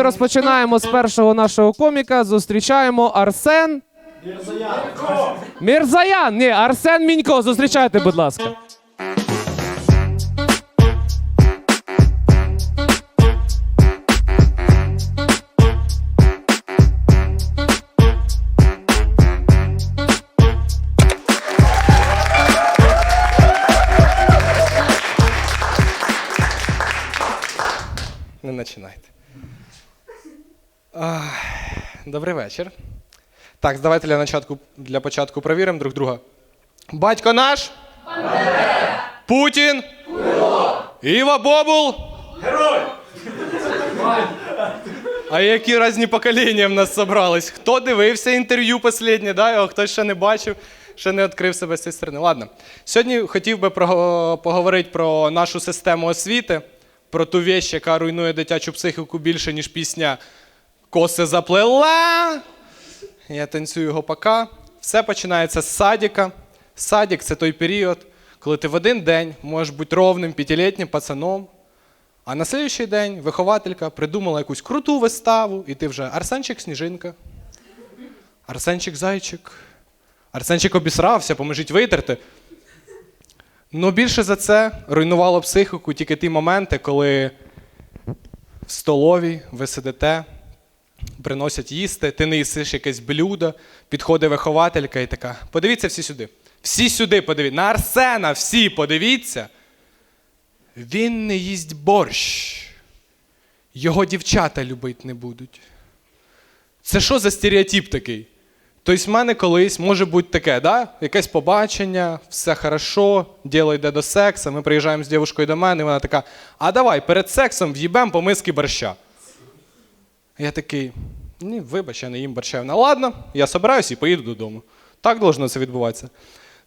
ми розпочинаємо з першого нашого коміка. Зустрічаємо Арсен. Мірзаян! Ні, Арсен Мінько. Зустрічайте, будь ласка. Не починайте. Ах, Добрий вечір. Так, давайте для початку, для початку провіримо друг друга. Батько наш? Путін? Іва Бобул? Герой! А які різні покоління в нас зібрались? Хто дивився інтерв'ю останнє, да? Його хтось ще не бачив, ще не відкрив себе з цієї сторони. Ладно. Сьогодні хотів би про- поговорити про нашу систему освіти, про ту вещь, яка руйнує дитячу психіку більше, ніж пісня Коси заплела. Я танцюю гопака. Все починається з садика. Садик це той період, коли ти в один день можеш бути ровним п'ятилітнім пацаном, а на слідуючий день вихователька придумала якусь круту виставу, і ти вже Арсенчик Сніжинка, Арсенчик Зайчик, Арсенчик обісрався, поможіть витерти. Ну більше за це руйнувало психіку тільки ті моменти, коли в столовій ви сидите, приносять їсти, ти не їсиш якесь блюдо, підходить вихователька і така. Подивіться всі сюди. Всі сюди подивіться. На Арсена всі подивіться. Він не їсть борщ. Його дівчата любить не будуть. Це що за стереотип такий? Тобто, в мене колись може бути таке, да? якесь побачення, все хорошо, діло йде до сексу, ми приїжджаємо з дівчиною до мене, і вона така: а давай перед сексом в'їбем по миски борща. Я такий, ні, вибач, я не їм борща. Вона, ладно, я собираюсь і поїду додому. Так должно це відбуватися.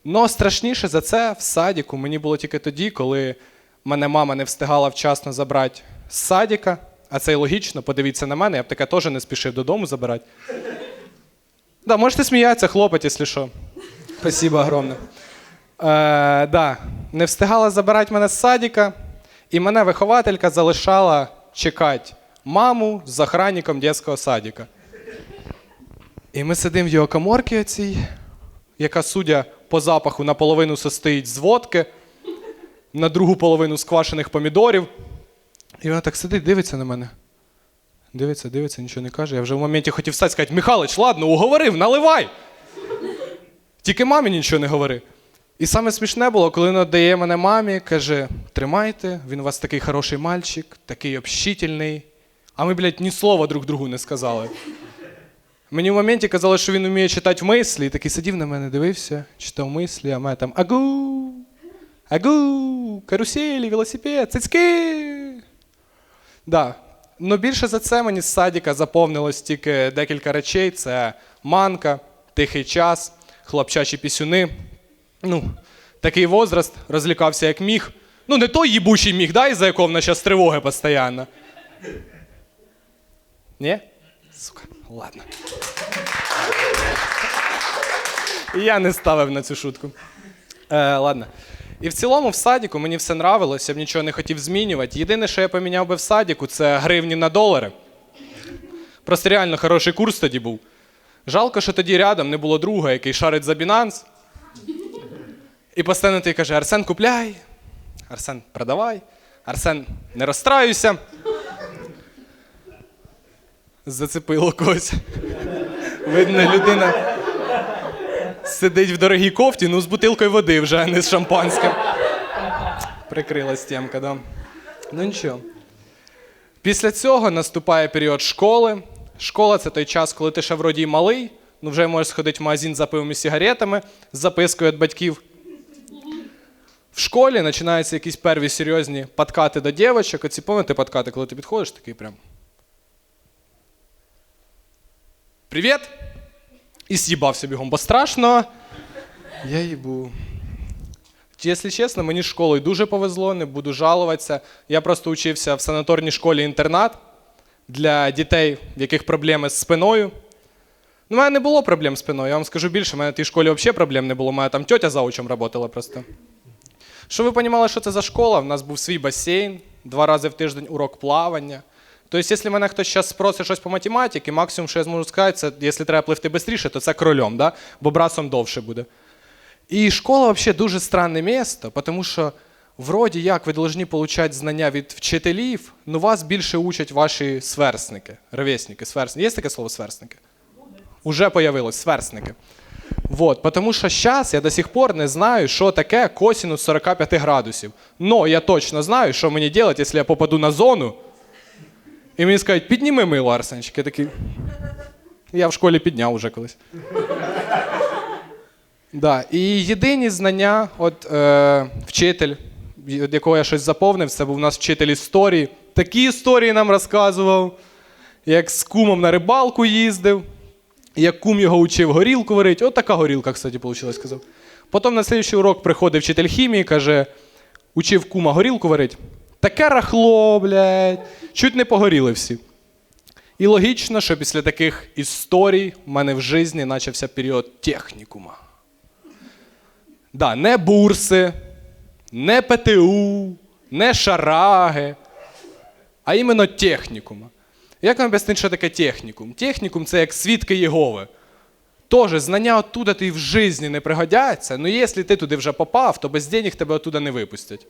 Но страшніше за це в садіку мені було тільки тоді, коли мене мама не встигала вчасно забрати з садіка, а це й логічно, подивіться на мене, я б таке теж не спішив додому забирати. Да, можете сміятися, хлопать, якщо що. Спасибо огромне. Е, да, не встигала забирати мене з садика, і мене вихователька залишала чекати маму з охранником дитячого садика. І ми сидимо в його коморці оцій, яка, судя по запаху, наполовину состоїть з водки, на другу половину з квашених помідорів. І вона так сидить, дивиться на мене. Дивиться, дивиться, нічого не каже. Я вже в моменті хотів встати і сказати, Михайлович, ладно, уговорив, наливай. Тільки мамі нічого не говори. І саме смішне було, коли він віддає мене мамі, каже: тримайте, він у вас такий хороший мальчик, такий общительний. А ми, блядь, ні слова друг другу не сказали. Мені в моменті казали, що він вміє читати мислі, і такий сидів на мене, дивився, читав мислі, а мене там агу, агу, каруселі, велосипед, цицьки. Да. Ну більше за це мені з садіка заповнилось тільки декілька речей: це манка, тихий час, хлопчачі пісюни. Ну, такий возраст, розлікався як міг. Ну, не той їбучий міг, да, із-за якого в нас зараз тривоги постійно. Ні? Сука, ладно. Я не ставив на цю шутку. Е, ладно. І в цілому в садіку мені все нравилось, я б нічого не хотів змінювати. Єдине, що я поміняв би в садіку, це гривні на долари. Просто реально хороший курс тоді був. Жалко, що тоді рядом не було друга, який шарить за Binance. І постійно ти каже: Арсен, купляй, Арсен, продавай, Арсен, не розстраюйся. Зацепило когось. Видно, людина сидить в дорогій кофті, ну з бутилкою води вже, а не з шампанським. Прикрилась темка, да. Ну нічого. Після цього наступає період школи. Школа це той час, коли ти ще вроді малий, ну вже можеш сходити в магазин за пивом і сигаретами з запискою від батьків. В школі починаються якісь перві серйозні подкати до дівчаток. Оці пам'ятаєте подкати, коли ти підходиш, такий прям. Привіт! І з'їбався бігом, бо страшно. Я їбу. Якщо чесно, мені з школою дуже повезло, не буду жалуватися. Я просто учився в санаторній школі-інтернат для дітей, в яких проблеми з спиною. Ну, У мене не було проблем з спиною, я вам скажу більше, у мене в тій школі взагалі проблем не було. У мене там тьотя заучем працювала просто. Щоб ви розуміли, що це за школа, в нас був свій басейн, два рази в тиждень урок плавання. Тобто, якщо мене хтось зараз спросить щось по математиці, максимум, що я зможу сказати, це якщо треба пливти швидше, то це кролем, да? бо брасом довше буде. І школа взагалі дуже странне місто, тому що вроді як ви повинні отримати знання від вчителів, але вас більше учать ваші сверстники, ровесники, сверстники. Є таке слово сверстники? Уже появилось сверстники. Вот, потому що зараз я до сих пор не знаю, що таке косінус 45 градусів. Но я точно знаю, що мені робити, якщо я попаду на зону, і мені скажуть, підніми мило, Арсенчик. Я такий. Я в школі підняв уже колись. Да. І єдині знання, от е, вчитель, від якого я щось заповнив, це був у нас вчитель історії. Такі історії нам розказував, як з кумом на рибалку їздив, як кум його учив горілку варити. От така горілка, кстати, вийшла, сказав. Потім на слідчий урок приходив вчитель хімії, каже, учив кума горілку варити. Таке рахло, блядь, чуть не погоріли всі. І логічно, що після таких історій в мене в житті почався період технікума. Да, не бурси, не ПТУ, не шараги, а іменно технікума. Як вам об'яснити, що таке технікум? Технікум це як свідки Єгови. Тоже знання оттуда ти в житті не пригодяться, але якщо ти туди вже попав, то без денег тебе оттуда не випустять.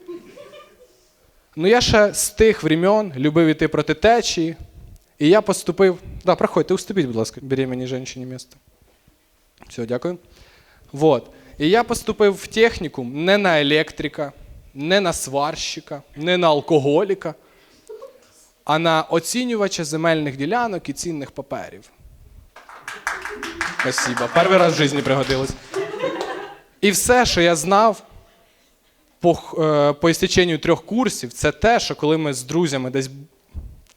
Ну я ще з тих времен любив іти проти течії, і я поступив. Да, проходьте, уступіть, будь ласка, беременній жінці місце. Все, дякую. Вот. І я поступив в технікум не на електрика, не на сварщика, не на алкоголіка, а на оцінювача земельних ділянок і цінних паперів. Спасибо. Перший раз в житті пригодилось. І все, що я знав по, е, по істеченню трьох курсів, це те, що коли ми з друзями десь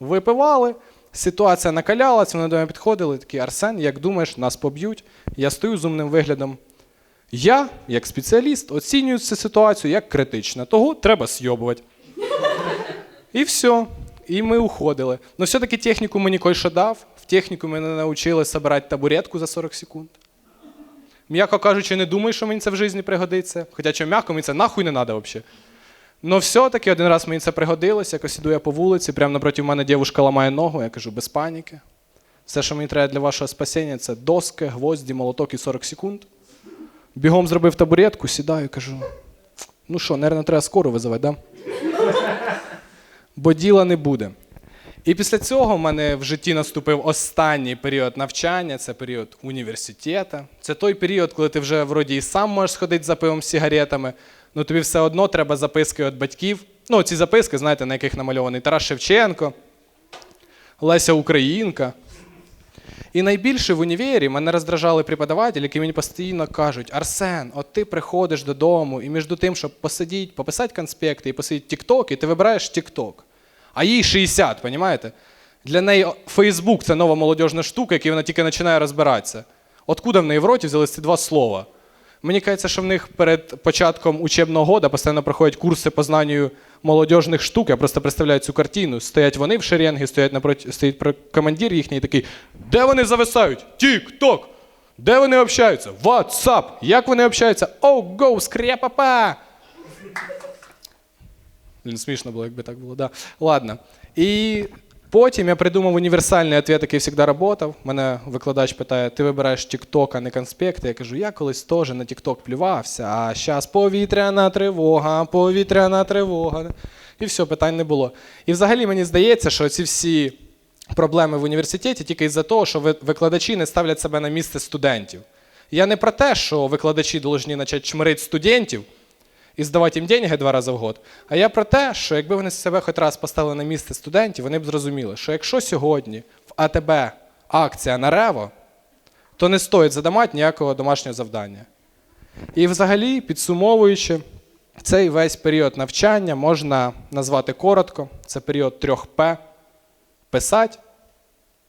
випивали, ситуація накалялася, вони до мене підходили, такі Арсен, як думаєш, нас поб'ють. Я стою з умним виглядом. Я, як спеціаліст, оцінюю цю ситуацію як критично. Того треба сйобувати. І все. І ми уходили. Ну, все-таки техніку мені кое-що дав. В техніку мене навчили збирати табуретку за 40 секунд. М'яко кажучи, не думаю, що мені це в житті пригодиться. Хоча що м'яко мені це нахуй не треба взагалі. Ну все-таки один раз мені це пригодилось, якось іду я по вулиці, прямо напроти мене дівчинка ламає ногу, я кажу, без паніки. Все, що мені треба для вашого спасіння, це доски, гвозді, молоток і 40 секунд. Бігом зробив табуретку, сідаю, кажу. Ну що, мабуть, треба скоро визивати, да? Бо діла не буде. І після цього в мене в житті наступив останній період навчання, це період університету. Це той період, коли ти вже вроді і сам можеш сходити за пивом з сигаретами, але тобі все одно треба записки від батьків. Ну, ці записки, знаєте, на яких намальований Тарас Шевченко, Леся Українка. І найбільше в універі мене роздражали преподавателі, які мені постійно кажуть: Арсен, от ти приходиш додому, і між тим, щоб посидіти, пописати конспекти і посидіти тік-ток, і ти вибираєш тік-ток. А їй 60, розумієте? Для неї Фейсбук це нова молодіжна штука, яку вона тільки починає розбиратися. Откуда в неї в роті взялись ці два слова? Мені кажеться, що в них перед початком учебного года постійно проходять курси по знанню молодіжних штук. Я просто представляю цю картину. Стоять вони в шеренгі, стоять напроти, стоїть командир їхній такий. Де вони зависають? Тік-ток! Де вони общаються? WhatsApp! Як вони общаються? Оу, гоу, скрепапа! Блін, смішно було, якби так було. Да. Ладно. І потім я придумав універсальний ответ, який завжди працював. Мене викладач питає: ти вибираєш TikTok, а не конспекти. Я кажу, я колись теж на TikTok плювався, а зараз повітряна тривога, повітряна тривога. І все, питань не було. І взагалі мені здається, що ці всі проблеми в університеті тільки із-за того, що ви- викладачі не ставлять себе на місце студентів. Я не про те, що викладачі повинні почати чмирити студентів і здавати їм деньги два рази в год. А я про те, що якби вони себе хоч раз поставили на місце студентів, вони б зрозуміли, що якщо сьогодні в АТБ акція на Рево, то не стоїть задамати ніякого домашнього завдання. І взагалі, підсумовуючи, цей весь період навчання можна назвати коротко. Це період трьох П. Писать,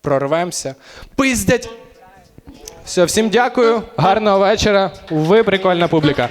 прорвемося, пиздять. Все, всім дякую, гарного вечора. Ви прикольна публіка.